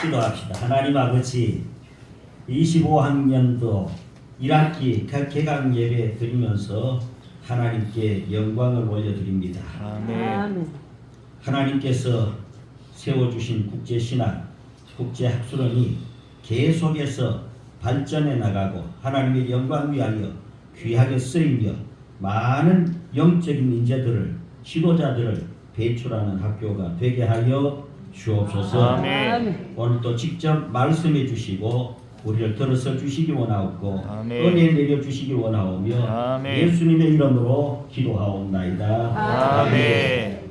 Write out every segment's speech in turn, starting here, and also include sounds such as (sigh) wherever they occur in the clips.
기도합시다. 하나님 아버지 25학년도 1학기 개강 예배 드리면서 하나님께 영광을 올려드립니다. 아멘. 하나님께서 세워주신 국제신학, 국제학술원이 계속해서 발전해 나가고 하나님의 영광 위하여 귀하게 쓰이며 많은 영적인 인재들을 지도자들을 배출하는 학교가 되게 하여 주옵소서. 아멘. 오늘 또 직접 말씀해 주시고 우리를 들어서 주시기 원하옵고 아멘. 은혜 내려 주시기 원하오며 아멘. 예수님의 이름으로 기도하옵나이다. 아멘.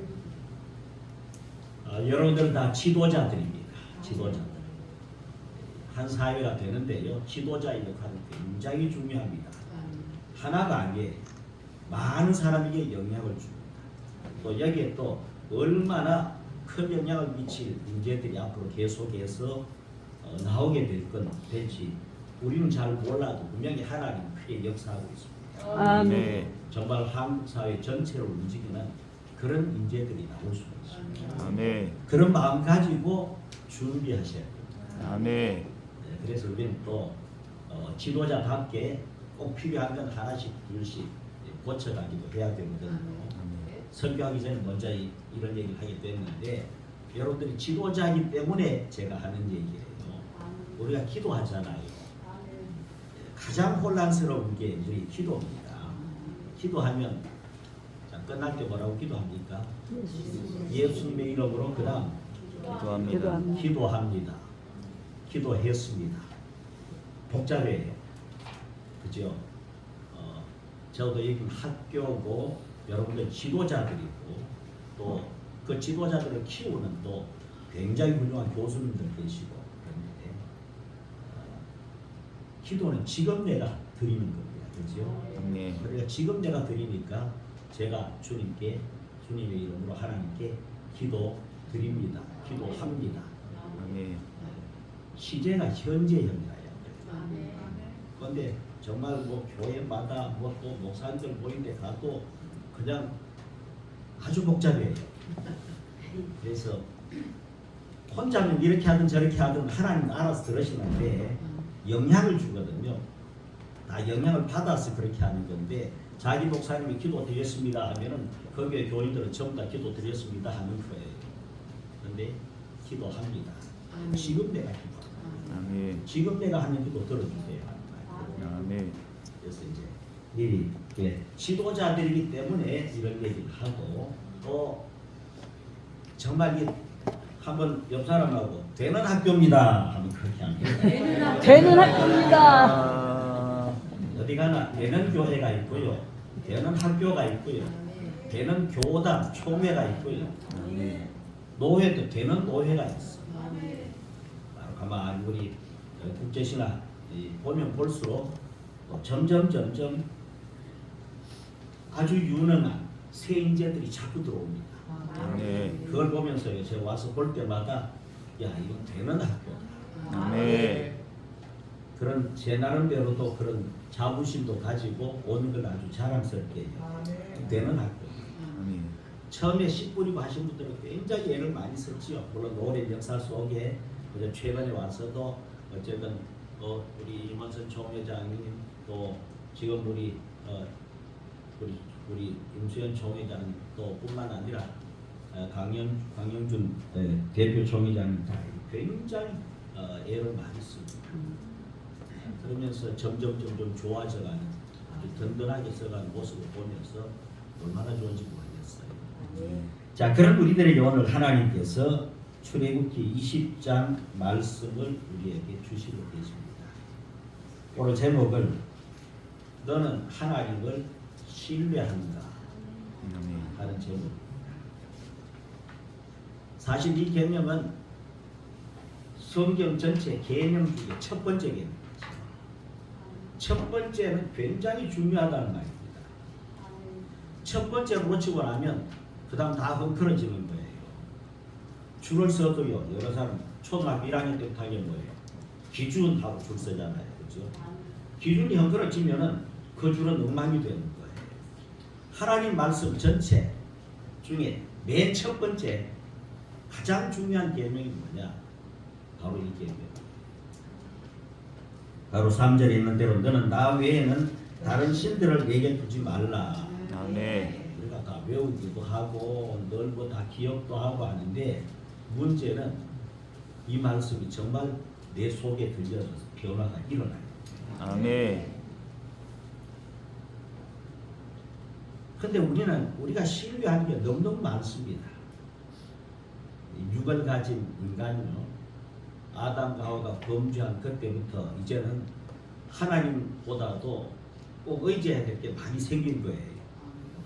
어, 여러분들 다 지도자들입니다. 지도자들. 한 사회가 되는데요. 지도자의 역할은 굉장히 중요합니다. 하나가 아니에요. 많은 사람에게 영향을 줍니다. 또 여기에 또 얼마나 큰 영향을 미칠 문제들이 앞으로 계속해서 어, 나오게 될 건 될지 우리는 잘 몰라도 분명히 하나님 크게 역사하고 있습니다. 아멘. 정말 한국 사회 전체를 움직이는 그런 인재들이 나올 수 있습니다. 아멘. 그런 마음 가지고 준비하셔야 됩니다. 아멘. 네, 그래서 우리는 또 어, 지도자답게 꼭 필요한 건 하나씩 둘씩 고쳐가기도 해야 되거든요. 설교하기 전에 먼저 이, 이런 얘기를 하게 됐는데 여러분들이 지도자이기 때문에 제가 하는 얘기예요. 우리가 기도하잖아요. 가장 혼란스러운 게 우리 기도입니다. 기도하면 자, 끝날 때 뭐라고 기도합니까? 예수님의 이름으로 그다음 기도합니다. 기도합니다. 기도합니다. 기도했습니다. 복잡해요. 그죠? 어, 저도 여기 학교고 여러분들 지도자들이고 또 그 지도자들을 키우는 또 굉장히 훌륭한 교수님들 계시고 그런데 어, 기도는 지금 내가 드리는 겁니다. 그죠? 아멘. 그러니까 지금 내가 드리니까 제가 주님께 주님의 이름으로 하나님께 기도 드립니다. 기도합니다. 아멘. 시제가 현재형이라요. 그런데 정말 뭐 교회마다 뭐또 목사님들 모임에 가도 그냥 아주 복잡해요. (laughs) 그래서 혼자면 이렇게 하든 저렇게 하든 하나님 알아서 들으시는데 영향을 주거든요. 다 영향을 받아서 그렇게 하는 건데 자기 목사님이 기도 드렸습니다 하면은 거기에 교인들은 전부 다 기도 드렸습니다 하는 거예요. 그런데 기도합니다. 지금 내가 기도합니다. 아멘. 지금 내가 하는 기도 들어주세요. 말이에요. 아멘. 그래서 이제 미리 예, 지도자들이기 때문에 이런 얘기를 하고 또 정말 이 한번 옆 사람하고 되는 학교입니다 하면 그렇게 합니다. 되는 학교입니다. 아, 어디 가나 되는 교회가 있고요, 되는 학교가 있고요, 되는 교단 총회가 있고요, 아멘. 노회도 되는 노회가 있어. 바로 가만 우리 국제신화 이 보면 볼수록 또 점점 점점 아주 유능한 새 인재들이 자꾸 들어옵니다. 아멘. 그걸 보면서 제가 와서 볼 때마다 야 이건 되는 학교다. 아멘. 그런 제 나름대로도 그런 자부심도 가지고 오는 걸 아주 자랑스럽게 해요. 되는 학교. 아멘. 처음에 씨 뿌리고 하신 분들은 굉장히 애를 많이 썼지요. 물론 오랜 역사 속에 최근에 와서도 어쨌든 어, 우리 임원선 총회장님 또 지금 우리 어, 우리 우리 임수현 총회장 또 뿐만 아니라 어, 강영 강영준 네, 대표 다 굉장히 어, 애를 많이 씁니다. 그러면서 점점 점점 좋아져가는 아주 든든하게 써가는 모습을 보면서 얼마나 좋은지 모르겠어요. 자, 그런 우리들에게 오늘 하나님께서 출애굽기 20장 말씀을 우리에게 주시고 계십니다. 오늘 제목은 너는 하나님을 아멘. 하는 제목입니다. 사실 이 개념은 성경 전체 개념 중에 첫 번째 개념이죠. 첫 번째는 굉장히 중요하다는 말입니다. 첫 번째 놓치고 나면 그 다음 다 헝클어지는 거예요. 줄을 서도요. 여러 사람 초등학교 1학년 때부터 하게 뭐예요? 기준 하고 줄 서잖아요. 그죠? 기준이 헝클어지면은 그 줄은 엉망이 되는 거예요. 하나님 말씀 전체 중에 맨 첫 번째 가장 중요한 계명이 뭐냐? 바로 이 계명. 바로 3절에 있는 대로 너는 나 외에는 다른 신들을 내게 두지 말라. 아멘. 우리가 다 외우기도 하고 늘고 다 기억도 하고 하는데 문제는 이 말씀이 정말 내 속에 들려서 변화가 일어나요. 아멘. 근데 우리는 우리가 신뢰하는 게 너무너무 많습니다. 이 육을 가진 인간요. 아담과 하와가 범죄한 그때부터 이제는 하나님보다도 꼭 의지해야 될 게 많이 생긴 거예요.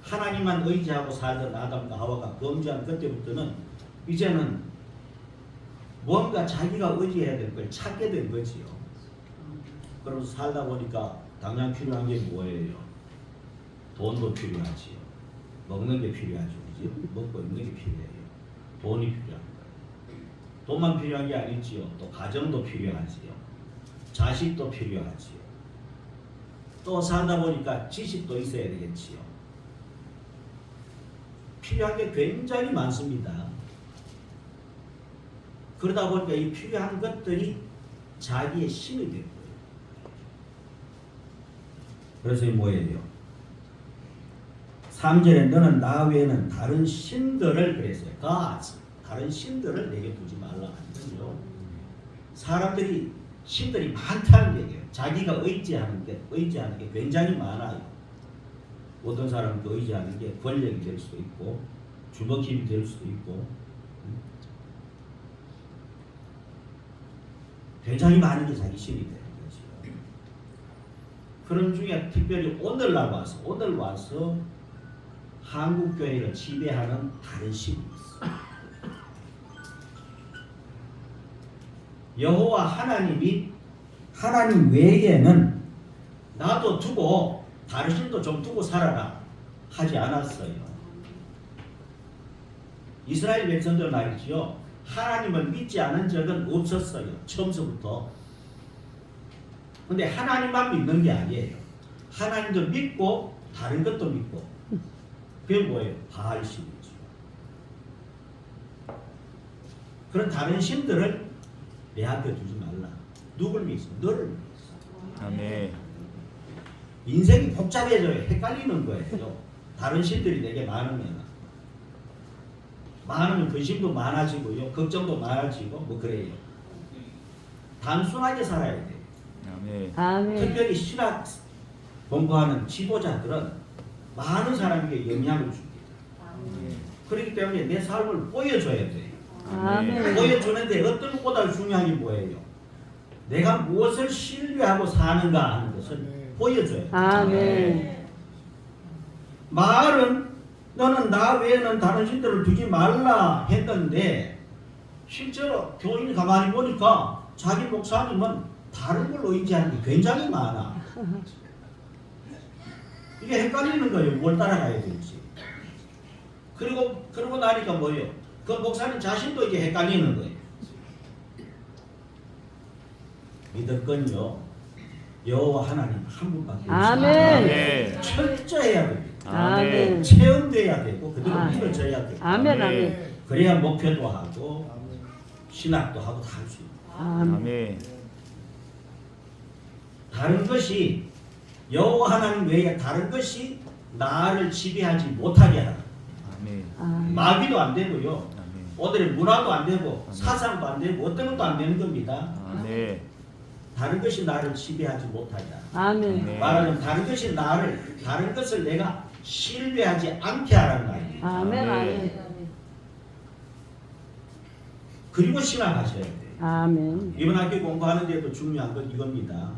하나님만 의지하고 살던 아담과 하와가 범죄한 그때부터는 이제는 뭔가 자기가 의지해야 될 걸 찾게 된 거지요. 그러면서 살다 보니까 당장 필요한 게 뭐예요? 돈도 필요하지요. 먹는 게 필요하죠. 그죠? 먹고 있는 게 필요해요. 돈이 필요합니다. 돈만 필요한 게 아니지요. 또 가정도 필요하지요. 자식도 필요하지요. 또 살다 보니까 지식도 있어야 되겠지요. 필요한 게 굉장히 많습니다. 그러다 보니까 이 필요한 것들이 자기의 신이 된 거예요. 그래서 이 뭐예요? 3절에 너는 나 외에는 다른 신들을 그랬어요. gods. 다른 신들을 내게 두지 말라 하거든요. 사람들이 신들이 많다는 얘기예요. 자기가 의지하는 게 의지하는 게 굉장히 많아요. 어떤 사람은 그 의지하는 게 권력이 될 수도 있고 주먹 힘이 될 수도 있고 음. 굉장히 많은 게 자기 신이 되는 거죠. 그런 중에 특별히 오늘날 와서 오늘 와서 한국 교회를 지배하는 다른 신이 있어. 여호와 하나님이 하나님 외에는 나도 두고 다른 신도 좀 두고 살아라 하지 않았어요. 이스라엘 백성들 말이지요. 하나님을 믿지 않은 적은 없었어요. 처음서부터. 근데 하나님만 믿는 게 아니에요. 하나님도 믿고 다른 것도 믿고. 그게 뭐예요? 바알신이죠. 그런 다른 신들을 내 앞에 두지 말라. 누굴 믿어? 너를 믿어. 아멘. 인생이 복잡해져요. 헷갈리는 거예요. 다른 신들이 내게 많으면 많으면 근심도 많아지고요. 걱정도 많아지고 뭐 그래요. 단순하게 살아야 돼요. 아멘. 아멘. 특별히 신학 공부하는 지도자들은 많은 사람에게 영향을 줍니다. 그렇기 때문에 내 삶을 보여줘야 돼요. 아멘. 보여주는데 어떤 것보다 중요한 게 뭐예요? 내가 무엇을 신뢰하고 사는가 하는 것을 보여줘야 돼요. 아멘. 말은 너는 나 외에는 다른 신들을 두지 말라 했는데 실제로 교인이 가만히 보니까 자기 목사님은 다른 걸 의지하는 게 굉장히 많아. (laughs) 이게 헷갈리는 거예요. 뭘 따라가야 될지. 그리고 그러고 나니까 뭐예요? 그 목사님 자신도 이제 헷갈리는 거예요. 믿을 건요. 여호와 하나님 한 분밖에 아멘. 아멘. 철저해야 됩니다. 아멘. 체험돼야 되고 그대로 아멘. 믿어져야 되고 아멘. 아멘. 그래야 목표도 하고 신학도 하고 다 할수 아멘. 아멘. 다른 것이 여호와 하나님 외에 다른 것이 나를 지배하지 못하게 하라 아멘. 아멘. 마귀도 안 되고요 아멘. 오늘의 문화도 안 되고 아멘. 사상도 안 되고 어떤 것도 안 되는 겁니다 아멘. 다른 것이 나를 지배하지 못하게 하라 아멘. 네. 말하자면 다른 것이 나를 다른 것을 내가 신뢰하지 않게 하라는 말이에요 아멘. 아멘. 그리고 신앙하셔야 돼요 아멘. 이번 학기 공부하는데도 중요한 건 이겁니다.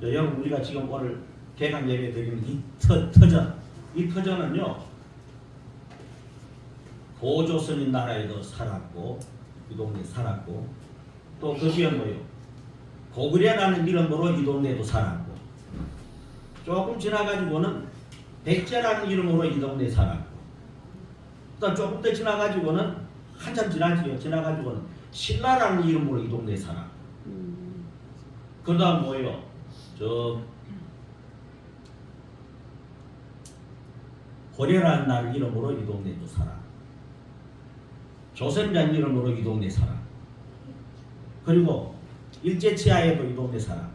자, 여러분 우리가 지금 오늘 개강 예배 드리는 이 터, 터전 이 터전은요 고조선인 나라에도 살았고 이 동네 살았고 또 그 뒤에 뭐요 고구려라는 이름으로 이 동네도 살았고 조금 지나가지고는 백제라는 이름으로 이 동네에 살았고 또 조금 더 지나가지고는 한참 지나지요 지나가지고는 신라라는 이름으로 이 동네에 살았고 음. 그 다음 뭐예요? 저 고려라는 날 이름으로 이 동네도 살아. 조선이라는 이름으로 이 동네 살아. 그리고 일제치하에도 이 동네 살아.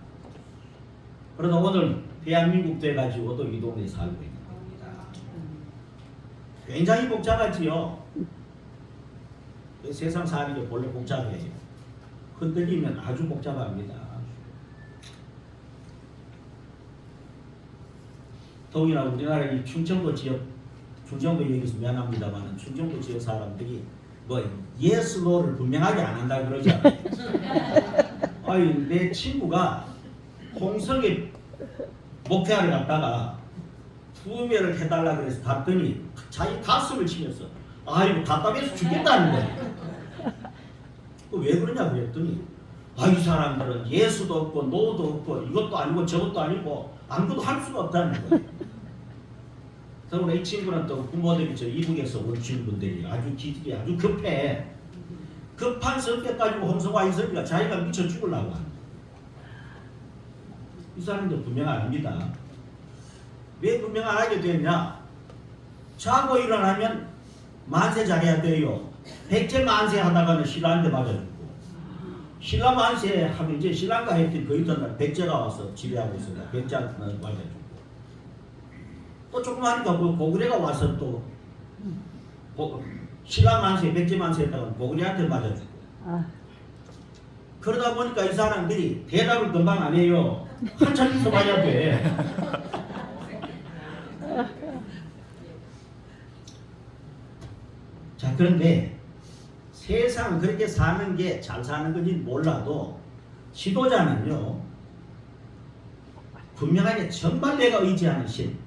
그러다 오늘 대한민국 돼가지고도 이 동네에 살고 있는 겁니다. 굉장히 복잡하지요. 이 세상 사는 게 원래 복잡해요. 흔들리면 아주 복잡합니다. 더구나 우리나라 이 충청도 지역, 충청도 얘기해서 미안합니다만 충청도 지역 사람들이 뭐 예스 노를 분명하게 안 한다 그러잖아요. (laughs) 아니 내 친구가 홍성에 목회하러 갔다가 구매를 해달라 그래서 갔더니 자기 가슴을 치면서 아이고 답답해서 죽겠다는 거예요. 그왜 그러냐 그랬더니 아 이 사람들은 예수도 없고 노도 없고 이것도 아니고 저것도 아니고 아무것도 할 수가 없다는 거예요. 더구나 이 친구는 또 부모들이 저 이북에서 온 친구들이 아주 기질이 아주 급해. 급한 성격 가지고 홍성와 있으니까 자기가 미쳐 죽으려고 하는. 이 사람들 분명 안 합니다. 왜 분명 안 하게 됐냐? 자고 일어나면 만세 잘해야 돼요. 백제 만세 하다가는 신랑한테 맞아주고 신랑 만세 하면 이제 신랑과 했더니 그 이튿날 백제가 와서 지배하고 있습니다. 백제한테 맞아주고 또 조금 하니까 그 고구려가 와서 또 고, 신랑 만세, 백제 만세 했다가 고구려한테 맞아주고 아, 그러다 보니까 이 사람들이 대답을 금방 안 해요. 한참 있어 봐야 돼. (laughs) 자, 그런데 세상 그렇게 사는 게 잘 사는 건지 몰라도 지도자는요, 분명하게 정말 내가 의지하는 신,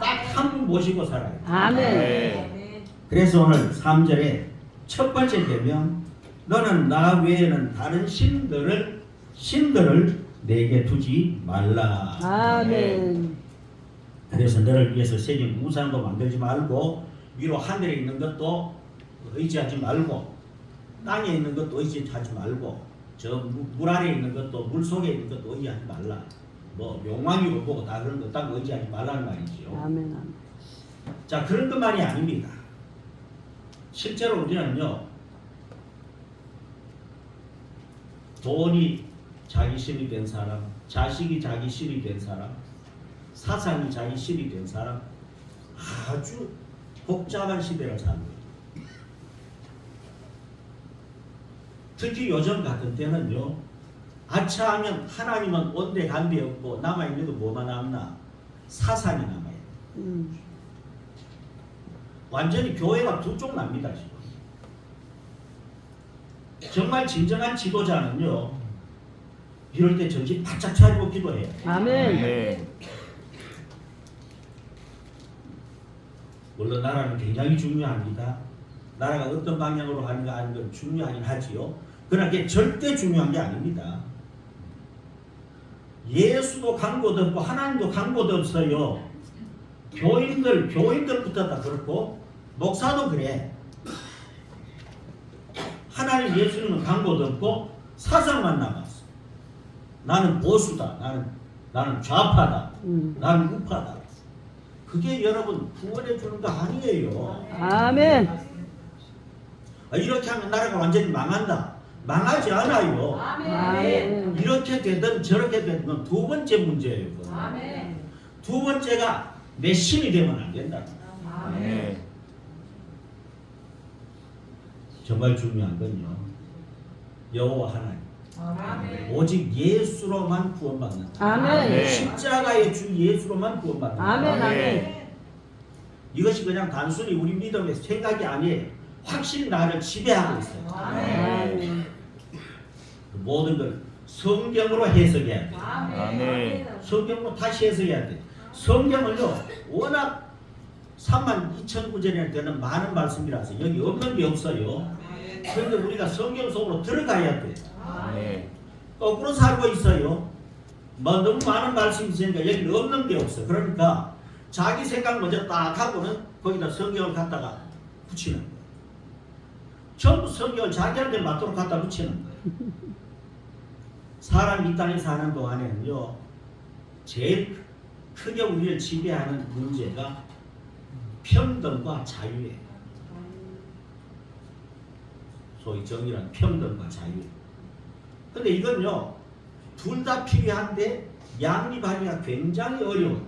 딱 한 분 모시고 살아요. 아멘. 네. 그래서 오늘 3절에 첫 번째 되면 너는 나 외에는 다른 신들을 신들을 내게 두지 말라. 아멘. 그래서 너를 위해서 새긴 우상도 만들지 말고 위로 하늘에 있는 것도 의지하지 말고 땅에 있는 것도 의지하지 말고 저 물 아래에 있는 것도 물 속에 있는 것도 의지하지 말라. 뭐 용왕이고 보고 다 그런 거딱 의지하지 말라는 말이지요. 아멘. 아멘. 자 그런 것만이 아닙니다. 실제로 우리는요 돈이 자기 신이 된 사람, 자식이 자기 신이 된 사람, 사상이 자기 신이 된 사람 아주 복잡한 시대를 사는 거예요. 특히 요즘 같은 때는요 아차하면 하나님은 온데 간데 없고 남아 있는 거 뭐만 남나 사상이 남아요. 음. 완전히 교회가 두 쪽 납니다 지금. 정말 진정한 지도자는요 이럴 때 정신 바짝 차리고 기도해요. 아멘. 네. 물론 나라는 굉장히 중요합니다. 나라가 어떤 방향으로 가는가 하는 건 중요하긴 하지요. 그러나 그게 절대 중요한 게 아닙니다. 예수도 강고도 없고 하나님도 강고도 없어요. 교인들, 교인들부터 다 그렇고 목사도 그래. 하나님 예수님은 강고도 없고 사상만 남았어. 나는 보수다. 나는 나는 좌파다. 음. 나는 우파다. 그게 여러분 구원해 주는 거 아니에요. 아멘. 아, 이렇게 하면 나라가 완전히 망한다. 망하지 않아요. 아멘. 이렇게 되든 저렇게 되든 두 번째 문제예요. 그건. 두 번째가 내 신이 되면 안 된다. 네. 정말 중요한 건요. 여호와 하나님. 오직 예수로만 구원받는다. 아멘. 네. 십자가의 주 예수로만 구원받는다. 아멘. 아멘. 네. 이것이 그냥 단순히 우리 믿음의 생각이 아니에요. 확실히 나를 지배하고 있어요. 아멘. 모든 걸 성경으로 해석해야 돼. 아멘. 성경으로 다시 해석해야 돼. 성경을요 워낙 3만 2천 구절이나 되는 많은 말씀이라서 여기 없는 게 없어요. 그런데 우리가 성경 속으로 들어가야 돼. 네. 거꾸로 살고 있어요. 뭐 너무 많은 말씀이 있으니까 여기 없는 게 없어. 그러니까 자기 생각 먼저 딱 하고는 거기다 성경을 갖다가 붙이는 거예요. 전부 성경을 자기한테 맞도록 갖다 붙이는 거예요. 사람이 이 땅에 사는 동안에는요, 제일 크게 우리를 지배하는 문제가 평등과 자유예요. 소위 정의란 평등과 자유. 근데 이건요 둘 다 필요한데 양립하기가 굉장히 어려운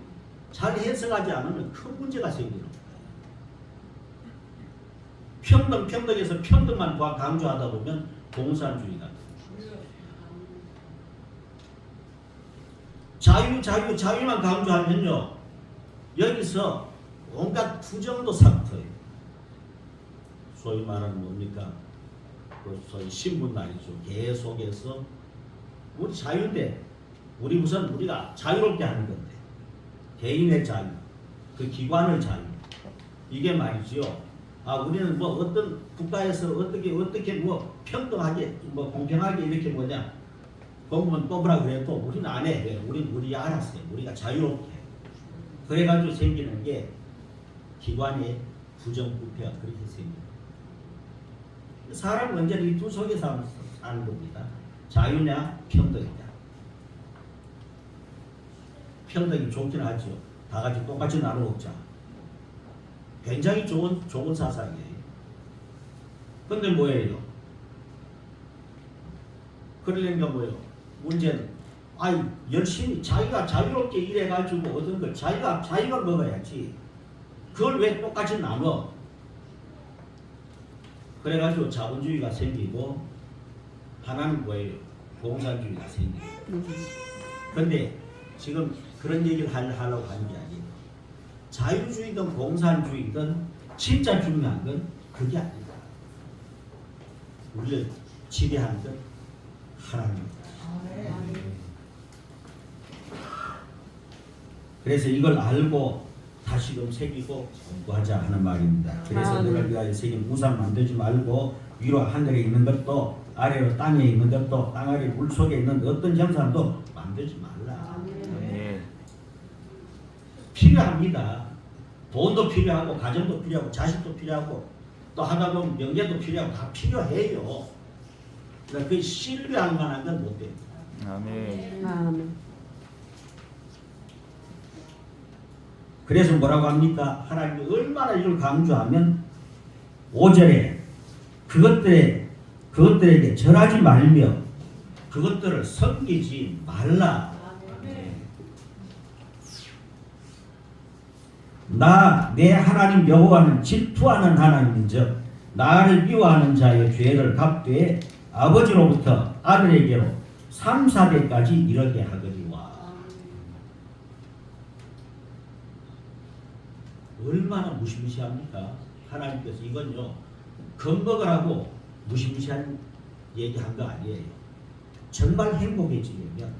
잘 해석하지 않으면 큰 문제가 생기는 거예요. 평등 평등에서 평등만 과- 강조하다 보면 공산주의가 돼요. 자유 자유 자유만 강조하면요 여기서 온갖 부정도 삭터요. 소위 말하는 뭡니까? 그 소위 신분 말이죠. 계속해서 우리 자유인데 우리 우선 우리가 자유롭게 하는 건데 개인의 자유 그 기관의 자유. 이게 말이지요. 아 우리는 뭐 어떤 국가에서 어떻게 어떻게 뭐 평등하게 뭐 공평하게 이렇게 뭐냐 공무원 뽑으라 그래도 우리는 안 해. 왜? 우리는 우리 알았어요. 우리가 자유롭게. 해. 그래가지고 생기는 게 기관의 부정부패가 그렇게 생겨요. 사람 문제는 이두 속에서 사는 겁니다. 자유냐 평등이냐. 평등이 좋긴 하죠. 다 같이 똑같이 나눠 먹자. 굉장히 좋은 좋은 사상이에요. 근데 뭐예요? 그러니까 뭐예요? 문제는 아이 열심히 자기가 자유롭게 일해가지고 얻은 걸 자기가 자기가 먹어야지. 그걸 왜 똑같이 나눠? 그래가지고 자본주의가 생기고 하나는 뭐예요? 공산주의가 생기고. 근데 지금 그런 얘기를 할- 하려고 하는 게 아니에요. 자유주의든 공산주의든 진짜 중요한 건 그게 아니다. 우리를 지배하는 건 하나님. 그래서 이걸 알고 다시금 새기고 공부하자 하는 말입니다. 그래서 아, 네. 너를 위하여 새긴 우상 만들지 말고 위로 하늘에 있는 것도 아래로 땅에 있는 것도 땅 아래 물 속에 있는 어떤 형상도 만들지 말라. 네. 필요합니다. 돈도 필요하고 가정도 필요하고 자식도 필요하고 또 하다 보면 명예도 필요하고 다 필요해요. 그러니까 그 신뢰할 만한 건 못 됩니다. 아멘. 아멘. 그래서 뭐라고 합니까? 하나님이 얼마나 이걸 강조하면 5절에 그것들에 그것들에게 절하지 말며 그것들을 섬기지 말라. 나 내 하나님 여호와는 질투하는 하나님인즉 나를 미워하는 자의 죄를 갚되 아버지로부터 아들에게로 3, 4대까지 이르게 하거니와 얼마나 무시무시합니까? 하나님께서 이건요 겁먹으라고 무시무시한 얘기한 거 아니에요. 정말 행복해지려면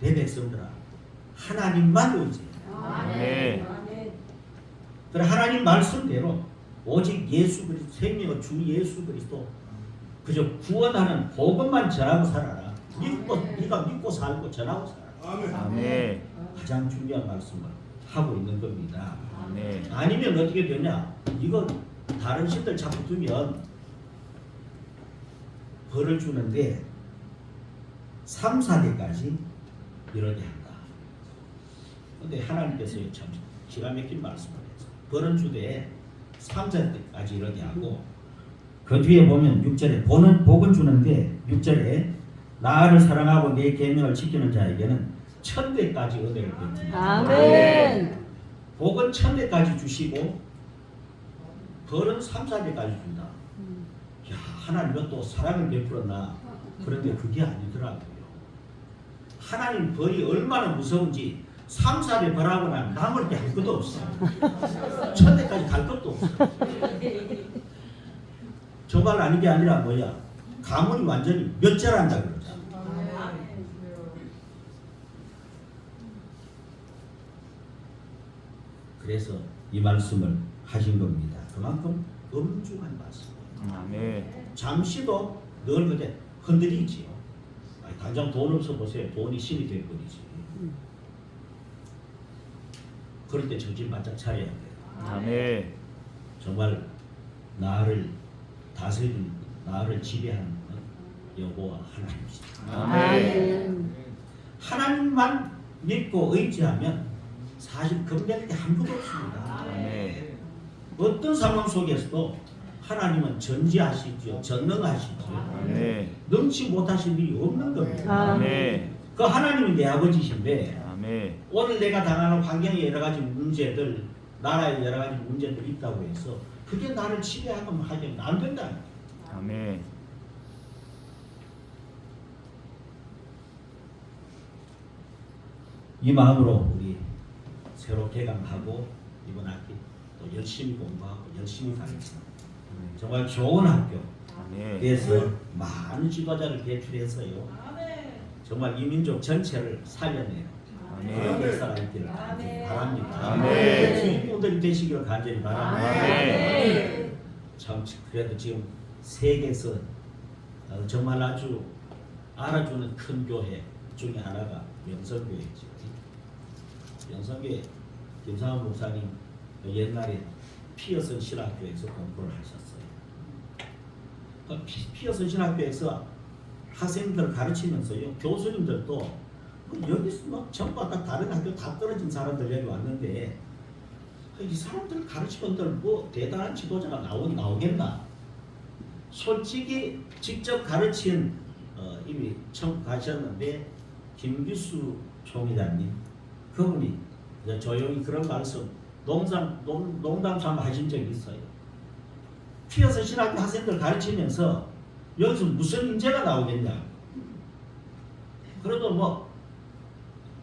내 백성들아 하나님만 의지해. 네. 그래 하나님 말씀대로 오직 예수 그리스도 생명의 주 예수 그리스도 그저 구원하는 복음만 전하고 살아라. 믿고 네가 믿고 살고 전하고 살아라. 아멘. 가장 중요한 말씀을 하고 있는 겁니다. 네. 아니면 어떻게 되냐? 이거 다른 신들 자꾸 두면 벌을 주는데 3, 4대까지 이러게 한다. 근데 하나님께서 참 기가 막힌 말씀을 해서 벌은 주되 3, 4대까지 이러게 하고 그 뒤에 보면 6절에 보는 복은 주는데 6절에 나를 사랑하고 내 계명을 지키는 자에게는 천대까지 은혜를 베푼다. 아멘. 복은 천대까지 주시고 벌은 3, 4대까지 준다. 야 하나님은 또 사랑을 베풀었나? 그런데 그게 아니더라고요. 하나님 벌이 얼마나 무서운지 3, 4대 벌하고 나면 남을 게 할 것도 없어. 천대까지 갈 것도 없어. 저말 아닌 게 아니라 뭐야? 가문이 완전히 몇 자란다 그러잖아. 그래서 이 말씀을 하신 겁니다. 그만큼 엄중한 말씀이에요. 아멘. 잠시도 늘 그게 흔들리지요. 아니, 당장 돈 없어 보세요. 돈이 신이 될 뿐이지. 그럴 때 정신 바짝 차려야 돼요. 아멘. 정말 나를 다스리는 나를 지배하는 여호와 하나님이시다. 아멘. 하나님만 믿고 의지하면 사실 겁낼 게 아무것도 없습니다. 아멘. 어떤 상황 속에서도 하나님은 전지하시죠. 전능하시죠. 아멘. 능치 못하신 일이 없는 겁니다. 아멘. 그 하나님은 내 아버지신데 아멘. 오늘 내가 당하는 환경의 여러 가지 문제들, 나라의 여러 가지 문제들이 있다고 해서 그게 나를 지배하면 하면 안 된다. 아멘. 이 마음으로 우리 새로 개강하고 이번 학기 또 열심히 공부하고 열심히 가겠습니다. 정말 좋은 학교. 그래서 많은 지도자를 배출해서요. 정말 이 민족 전체를 살려내는 그런. 역사가 있기를 간절히 바랍니다. 주인공들이 되시기를 간절히 바랍니다. 참 그래도 지금 세계에서 어, 정말 아주 알아주는 큰 교회 중에 하나가 영성교회죠. 영성교회 김상훈 목사님 옛날에 피어슨 신학교에서 공부를 하셨어요. 그 피- 피어슨 신학교에서 학생들 가르치면서요 교수님들도 뭐 여기서 막 전부 다 다른 학교 다 떨어진 사람들 여기 왔는데 이 사람들 가르치면들 뭐 대단한 지도자가 나오긴 나오겠나? 솔직히 직접 가르친 어, 이미 처음 가셨는데 김규수 총회장님 그분이 이제 조용히 그런 말씀 농담 농, 농담 삼아 하신 적이 있어요. 피어서 신학교 학생들 가르치면서 여기서 무슨 인재가 나오겠냐? 그래도 뭐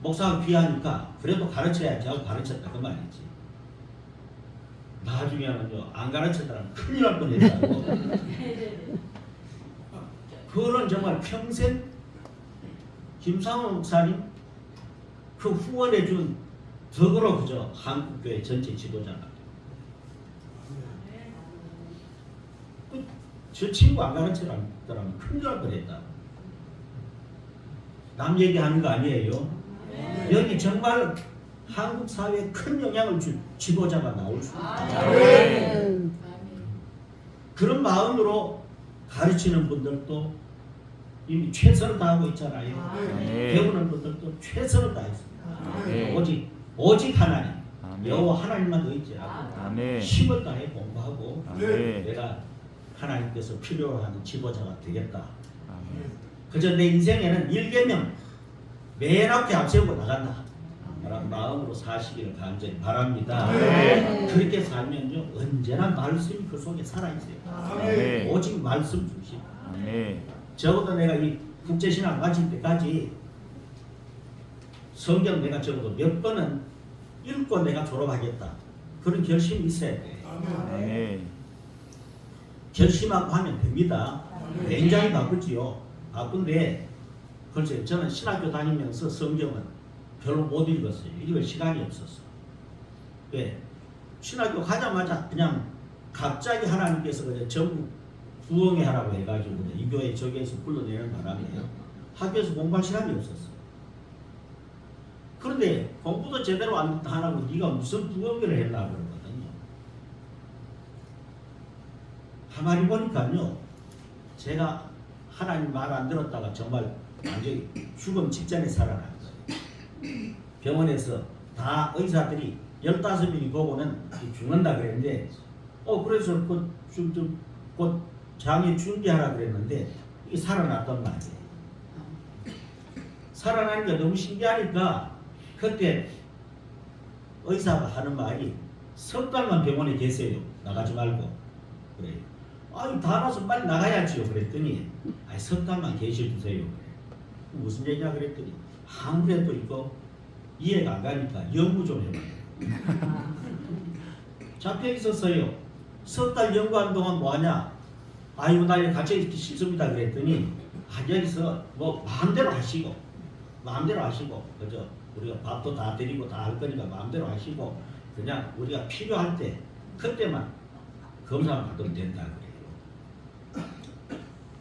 목사가 귀하니까 그래도 가르쳐야지 하고 가르쳤다 그 말이지. 나중에는요 안 가르쳤다면 큰일 날 뻔했다고. 그거는 정말 평생 김상훈 목사님 그 후원해 준 덕으로 그저 한국교회 전체 지도자가. 그, 저 친구 안 가르쳐라면 큰일 날 뻔했다. 남 얘기하는 거 아니에요. 여기 정말 한국 사회에 큰 영향을 줄 지도자가 나올 수 있다. 아멘. 그런 마음으로 가르치는 분들도 이미 최선을 다하고 있잖아요. 아멘. 배우는 분들도 최선을 다했습니 다. 아멘. 오직 오직 하나님 아멘. 여호와 하나님만 의지하고 아멘. 힘을 다해 공부하고 아멘. 내가 하나님께서 필요로 하는 지도자가 되겠다. 아멘. 그저 내 인생에는 일개명 맨 앞에 앞세우고 나간다. 라는 마음으로 사시기를 간절히 바랍니다. 아멘. 그렇게 살면요 언제나 말씀이 그 속에 살아 있어요. 아멘. 오직 말씀 중심. 아멘. 적어도 내가 이 국제신학 마칠 때까지 성경 내가 적어도 몇 번은 읽고 내가 졸업하겠다. 그런 결심이 있어야 돼. 아멘. 결심하고 하면 됩니다. 굉장히 바쁘지요. 바쁜데 글쎄 저는 신학교 다니면서 성경은 별로 못 읽었어요. 읽을 시간이 없었어. 왜? 신학교 가자마자 그냥 갑자기 하나님께서 그냥 전국 부흥회 하라고 해가지고 이 교회 저기에서 불러내는 바람에요. 학교에서 공부할 시간이 없었어. 그런데 공부도 제대로 안 하라고 네가 무슨 부흥회를 했나 그러거든요. 가만히 보니까요. 제가 하나님 말 안 들었다가 정말 완전히 죽음 직전에 살아난 거예요. 병원에서 다 의사들이 15명이 보고는 죽는다 그랬는데 어 그래서 그, 좀, 좀, 곧 장애 준비하라 그랬는데 이게 살아났단 말이에요. 살아나니까 너무 신기하니까 그때 의사가 하는 말이 석 달만 병원에 계세요. 나가지 말고 그래요. 아니 다 나서 빨리 나가야지요. 그랬더니 아니 석 달만 계셔주세요. 그래. 무슨 얘기냐 그랬더니 아무래도 이거 이해가 안 가니까 연구 좀 해봐요. 잡혀 있었어요. 석 달 연구하는 동안 뭐하냐? 아이고 나 이거 갇혀 있기 싫습니다. 그랬더니 아 여기서 뭐 마음대로 하시고 마음대로 하시고 그죠? 우리가 밥도 다 드리고 다 할 거니까 마음대로 하시고 그냥 우리가 필요할 때 그때만 검사 받으면 된다 그래요.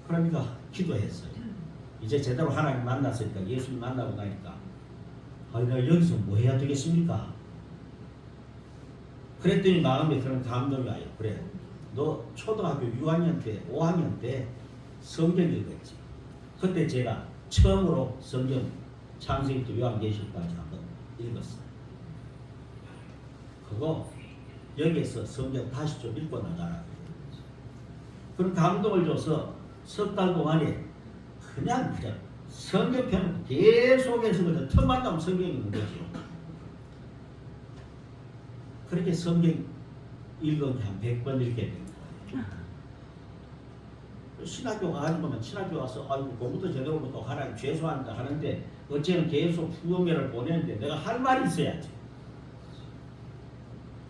그러니까 기도했어요. 이제 제대로 하나님 만났으니까 예수님 만나고 나니까 아 내가 여기서 뭐 해야 되겠습니까? 그랬더니 마음에 그런 감동이 와요. 그래, 너 초등학교 6학년 때, 5학년 때 성경 읽었지. 그때 제가 처음으로 성경 창세기부터 요한계시록까지 한번 읽었어요. 그거 여기에서 성경 다시 좀 읽고 나가라. 그런 감동을 줘서 석 달 동안에 그냥 그냥 성경편 계속해서 그냥 틈만 나면 성경 읽는 거죠. 그렇게 성경 읽은 한 100번 읽게 된 거예요. 신학교 가가지고 보면 신학교 가서 아이고 공부도 제대로 못하고 하나님 죄송한다 하는데 어째는 계속 후원회를 보내는데 내가 할 말이 있어야지.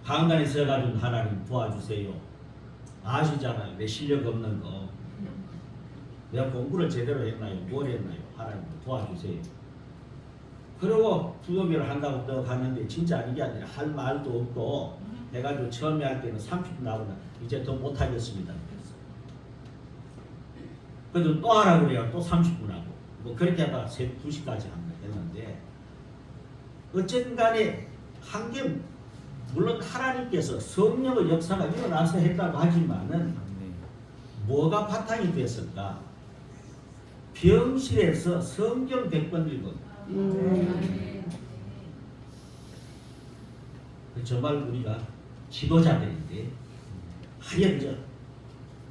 강단에 서가지고 하나님 도와주세요. 아시잖아요. 내 실력 없는 거. 내가 공부를 제대로 했나요? 뭘 했나요? 하나님 도와주세요. 그리고 부업일을 한다고 또 갔는데 진짜 이게 아니라 할 말도 없고 해가지고 처음에 할 때는 30분 나오나 이제 더 못하겠습니다. 그래도 또 하라고 그래요. 또 30분 하고 뭐 그렇게 하다가 새벽 2시까지 했는데 어쨌든 간에 한 게 물론 하나님께서 성령의 역사가 일어나서 했다고 하지만은 네. 뭐가 바탕이 됐을까? 병실에서 성경 100번 읽은 음. 그 정말 우리가 지도자들인데 하여 저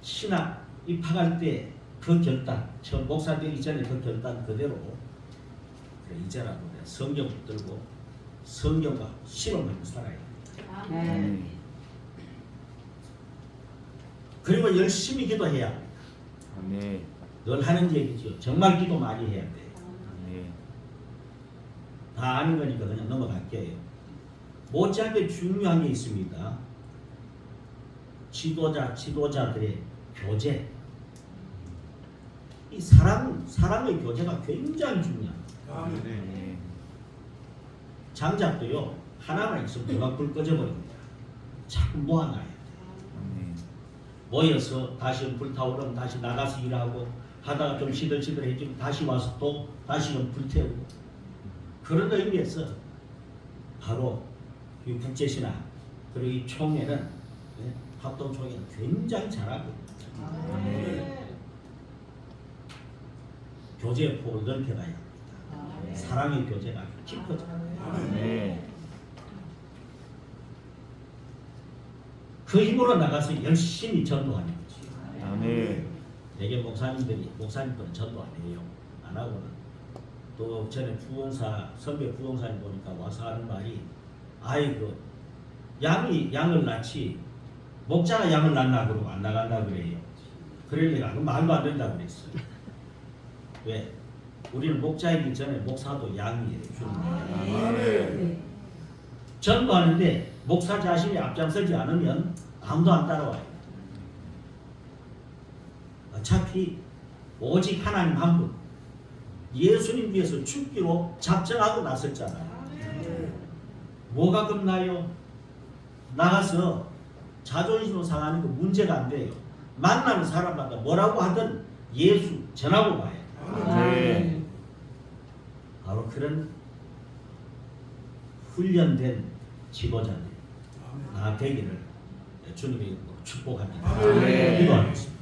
신학 입학할 때 그 결단 처음 목사 되기 전에 그 결단 그대로 그래 이제라도 내가 성경 붙들고 성경과 실험하며 살아야 돼. 네. 그리고 열심히 기도해야 합니다. 네. 늘 하는 얘기죠. 정말 기도 많이 해야 돼. 네. 다 아는 거니까 그냥 넘어갈게요. 못지않게 중요한 게 있습니다. 지도자, 지도자들의 교제. 이 사람, 사람의 교제가 굉장히 중요합니다. 네. 장작도요, 하나만 있으면 금방 불 꺼져버립니다. 자꾸 모아놔야 돼. 네. 모여서 다시 불타오르면 다시 나가서 일하고 하다가 좀 시들시들해지면 다시 와서 또 다시 좀 불태우고 그런 의미에서 바로 이 국제신화 그리고 이 총회는 예, 합동총회는 굉장히 잘하고 있습니다. 네. 교제의 폭을 넓혀가야 합니다. 사랑의 교제가 아주 깊어져요. 네. 그 힘으로 나가서 열심히 전도하는 거지. 아멘. 대개 목사님들이 목사님들은 전도 안 해요. 안 하고는 또 전에 부원사 선배 부원사님 보니까 와서 하는 말이 아이고 양이 양을 낳지 목자가 양을 낳나 그러고 안 나간다 그래요. 그러니까 그 말도 안 된다 그랬어요. 왜? 우리는 목자이기 전에 목사도 양이에요. 주는 아멘. 전도하는데 목사 자신이 앞장서지 않으면 아무도 안 따라와요. 어차피 오직 하나님 한 분, 예수님 위해서 죽기로 작정하고 나섰잖아요. 뭐가 겁나요? 나가서 자존심으로 상하는 거 문제가 안 돼요. 만나는 사람마다 뭐라고 하든 예수 전하고 가요. 네. 바로 그런 훈련된 지도자들 다 되기를 이름으로 축복합니다. 네. 기도하겠습니다.